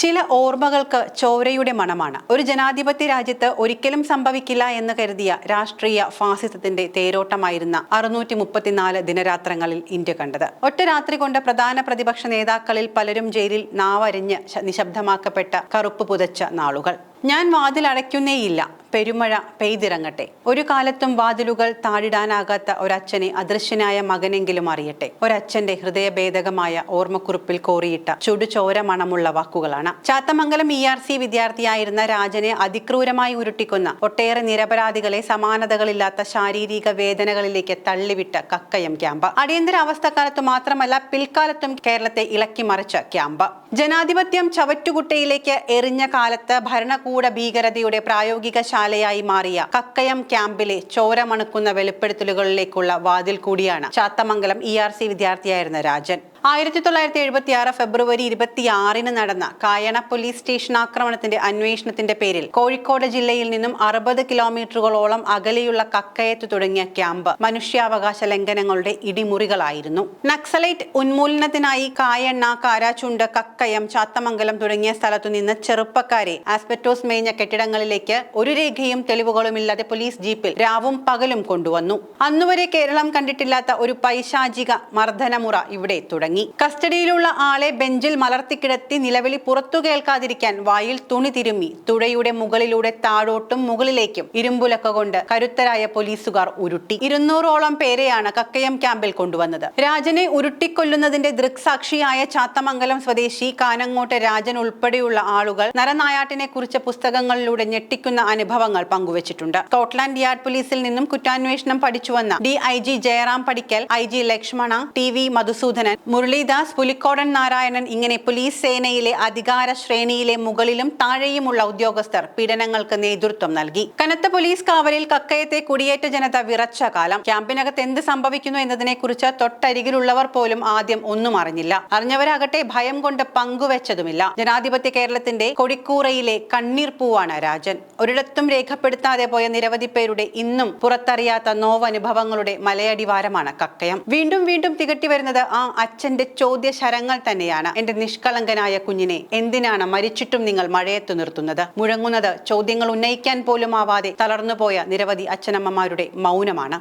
ചില ഓർമ്മകൾക്ക് ചോരയുടെ മണമാണ്. ഒരു ജനാധിപത്യ രാജ്യത്ത് ഒരിക്കലും സംഭവിക്കില്ല എന്ന് കരുതിയ രാഷ്ട്രീയ ഫാസിസത്തിന്റെ തേരോട്ടമായിരുന്ന അറുന്നൂറ്റി മുപ്പത്തിനാല് ദിനരാത്രങ്ങളിൽ ഇന്ത്യ കണ്ടത്. ഒറ്റ രാത്രി കൊണ്ട് പ്രധാന പ്രതിപക്ഷ നേതാക്കളിൽ പലരും ജയിലിൽ നാവരിഞ്ഞ് നിശബ്ദമാക്കപ്പെട്ട കറുപ്പ് പുതച്ച നാളുകൾ. ഞാൻ വാതിൽ അടയ്ക്കുന്നേയില്ല. പെരുമഴ പെയ്തിറങ്ങട്ടെ. ഒരു കാലത്തും വാതിലുകൾ താഴിടാനാകാത്ത ഒരച്ഛനെ അദൃശ്യനായ മകനെങ്കിലും അറിയട്ടെ. ഒരച്ഛന്റെ ഹൃദയഭേദകമായ ഓർമ്മക്കുറിപ്പിൽ കോറിയിട്ട ചുടുചോര മണമുള്ള വാക്കുകളാണ്. ചാത്തമംഗലം ഇ ആർ സി വിദ്യാർത്ഥിയായിരുന്ന രാജനെ അതിക്രൂരമായി ഉരുട്ടിക്കുന്ന ഒട്ടേറെ നിരപരാധികളെ സമാനതകളില്ലാത്ത ശാരീരിക വേദനകളിലേക്ക് തള്ളിവിട്ട കക്കയം ക്യാമ്പ്. അടിയന്തര അവസ്ഥക്കാലത്ത് മാത്രമല്ല പിൽക്കാലത്തും കേരളത്തെ ഇളക്കി മറിച്ച ക്യാമ്പ്. ജനാധിപത്യം ചവറ്റുകുട്ടയിലേക്ക് എറിഞ്ഞ കാലത്ത് ഭരണകൂട ഭീകരതയുടെ പ്രായോഗിക ശാലയായി മാറിയ കക്കയം ക്യാമ്പിലെ ചോരമണുക്കുന്ന വെളിപ്പെടുത്തലുകളിലേക്കുള്ള വാതിൽ കൂടിയാണ് ചാത്തമംഗലം ഇ ആർ സി വിദ്യാർത്ഥിയായിരുന്ന രാജൻ. ആയിരത്തി തൊള്ളായിരത്തി എഴുപത്തി ആറ് ഫെബ്രുവരി ഇരുപത്തിയാറിന് നടന്ന കായണ പോലീസ് സ്റ്റേഷൻ ആക്രമണത്തിന്റെ അന്വേഷണത്തിന്റെ പേരിൽ കോഴിക്കോട് ജില്ലയിൽ നിന്നും അറുപത് കിലോമീറ്ററുകളോളം അകലെയുള്ള കക്കയത്ത് തുടങ്ങിയ ക്യാമ്പ് മനുഷ്യാവകാശ ലംഘനങ്ങളുടെ ഇടിമുറികളായിരുന്നു. നക്സലൈറ്റ് ഉന്മൂലനത്തിനായി കായണ്ണ കാരാച്ചുണ്ട് കക്കയം ചാത്തമംഗലം തുടങ്ങിയ സ്ഥലത്തു നിന്ന് ചെറുപ്പക്കാരെ ആസ്പെറ്റോസ് മേഞ്ഞ കെട്ടിടങ്ങളിലേക്ക് ഒരു രേഖയും തെളിവുകളുമില്ലാതെ പോലീസ് ജീപ്പിൽ രാവും പകലും കൊണ്ടുവന്നു. അന്നുവരെ കേരളം കണ്ടിട്ടില്ലാത്ത ഒരു പൈശാചിക മർദ്ദനമുറ ഇവിടെ തുടങ്ങി. കസ്റ്റഡിയിലുള്ള ആളെ ബെഞ്ചിൽ മലർത്തിക്കിടത്തി നിലവിളി പുറത്തു കേൾക്കാതിരിക്കാൻ വായിൽ തുണി തിരുമ്മി തുഴയുടെ മുകളിലൂടെ താഴോട്ടും മുകളിലേക്കും ഇരുമ്പുലക്ക കൊണ്ട് കരുത്തരായ പോലീസുകാർ ഉരുട്ടി. ഇരുന്നൂറോളം പേരെയാണ് കക്കയം ക്യാമ്പിൽ കൊണ്ടുവന്നത്. രാജനെ ഉരുട്ടിക്കൊല്ലുന്നതിന്റെ ദൃക്സാക്ഷിയായ ചാത്തമംഗലം സ്വദേശി കാനങ്ങോട്ട് രാജൻ ഉൾപ്പെടെയുള്ള ആളുകൾ നരനായാട്ടിനെ കുറിച്ച് പുസ്തകങ്ങളിലൂടെ ഞെട്ടിക്കുന്ന അനുഭവങ്ങൾ പങ്കുവച്ചിട്ടുണ്ട്. സ്കോട്ട്ലാൻഡ് യാർഡ് പോലീസിൽ നിന്നും കുറ്റാന്വേഷണം പഠിച്ചുവന്ന D I G Jayaram Padikkal I G Lakshmana T V Madhusoodanan Muralidas Pulikkodan Narayanan ഇങ്ങനെ പോലീസ് സേനയിലെ അധികാര ശ്രേണിയിലെ മുകളിലും താഴെയുമുള്ള ഉദ്യോഗസ്ഥർ പീഡനങ്ങൾക്ക് നേതൃത്വം നൽകി. കനത്ത പോലീസ് കാവലിൽ കക്കയത്തെ കുടിയേറ്റ ജനത വിറച്ച കാലം. ക്യാമ്പിനകത്ത് എന്ത് സംഭവിക്കുന്നു എന്നതിനെ കുറിച്ച് തൊട്ടരികിലുള്ളവർ പോലും ആദ്യം ഒന്നും അറിഞ്ഞില്ല. അറിഞ്ഞവരാകട്ടെ ഭയം കൊണ്ട് പങ്കുവെച്ചതുമില്ല. ജനാധിപത്യ കേരളത്തിന്റെ കൊടിക്കൂറയിലെ കണ്ണീർ പൂവാണ് രാജൻ. ഒരിടത്തും രേഖപ്പെടുത്താതെ പോയ നിരവധി പേരുടെ ഇന്നും പുറത്തറിയാത്ത നോവനുഭവങ്ങളുടെ മലയടിവാരമാണ് കക്കയം. വീണ്ടും വീണ്ടും തികട്ടി വരുന്നത് ആ അച്ഛന്റെ ചോദ്യശരങ്ങൾ തന്നെയാണ്. എന്റെ നിഷ്കളങ്കനായ കുഞ്ഞിനെ എന്തിനാണ് മരിച്ചിട്ടും നിങ്ങൾ മഴയത്ത് നിർത്തുന്നത്? മുഴങ്ങുന്നത് ചോദ്യങ്ങൾ ഉന്നയിക്കാൻ പോലും ആവാതെ തളർന്നുപോയ നിരവധി അച്ഛനമ്മമാരുടെ മൗനമാണ്.